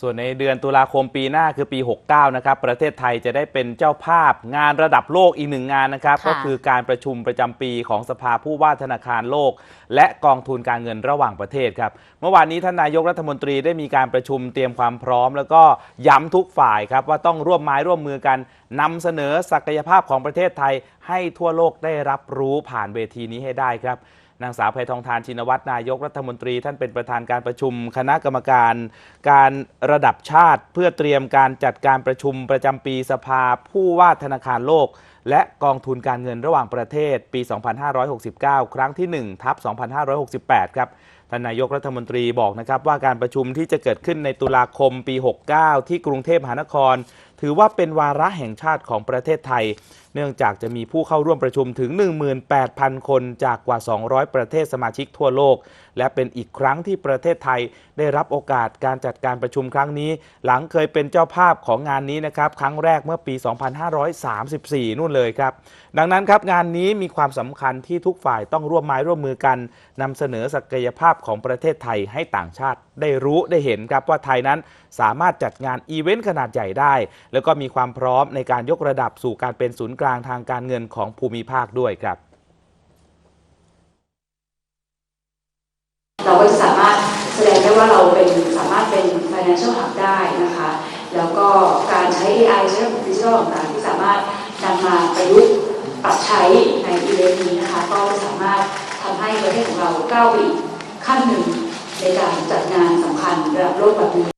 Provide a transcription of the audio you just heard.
ส่วนในเดือนตุลาคมปีหน้าคือปี 69 นะครับ ประเทศไทยจะได้เป็นเจ้าภาพงานระดับโลกอีกหนึ่งงานนะครับค่ะก็คือการประชุมประจำปีของสภาผู้ว่าธนาคารโลก และกองทุนการเงินระหว่างประเทศครับ เมื่อวานนี้ท่านนายกรัฐมนตรีได้มีการประชุมเตรียมความพร้อม แล้วก็ย้ำทุกฝ่ายครับว่าต้องร่วมไม้ร่วมมือกันนำเสนอศักยภาพของประเทศไทย ให้ทั่วโลกได้รับรู้ผ่านเวทีนี้ให้ได้ครับ นางสาวไพทองทานชินวัตรนายกรัฐมนตรี ท่านเป็นประธานการประชุม คณะกรรมการ การระดับชาติ เพื่อเตรียมการจัดการประชุมประจำปีสภาผู้ว่าธนาคารโลก และกองทุนการเงินระหว่างประเทศปี 2569 ครั้งที่1ทับ2568 ครับท่านนายกรัฐมนตรีบอกนะครับว่าการประชุมที่จะเกิดขึ้นในตุลาคมปี 69 ที่กรุงเทพมหานคร ถือว่าเป็นวาระแห่งชาติของประเทศไทย เนื่องจากจะมีผู้เข้าร่วมประชุมถึง 18,000 คนจากกว่า 200 ประเทศสมาชิกทั่วโลก และเป็นอีกครั้งที่ประเทศไทยได้รับโอกาสการจัดการประชุมครั้งนี้ หลังเคยเป็นเจ้าภาพของงานนี้นะครับครั้งแรกเมื่อปี 2534 นู่นเลยครับ ดังนั้นครับงานนี้มีความสำคัญที่ทุกฝ่ายต้องร่วมไม้ร่วมมือกันนำเสนอศักยภาพของประเทศไทยให้ต่างชาติได้รู้ได้เห็นครับว่าไทยนั้นสามารถจัดงานอีเวนต์ขนาดใหญ่ได้ แล้วก็มีความพร้อมในการยกระดับสู่การเป็นศูนย์กลางทางการเงินของภูมิภาคด้วยครับเราก็จะสามารถแสดงได้ว่าเราเป็นสามารถเป็น financial hub ได้นะคะ แล้วก็การใช้ AI ใช้ระบบดิจิทัลต่าง นำมาประยุกต์ปรับใช้ในอีเวนต์นี้นะคะก็สามารถทำให้ประเทศของเราก้าวไปอีกขั้นหนึ่งในการจัดงานสำคัญระดับโลกแบบนี้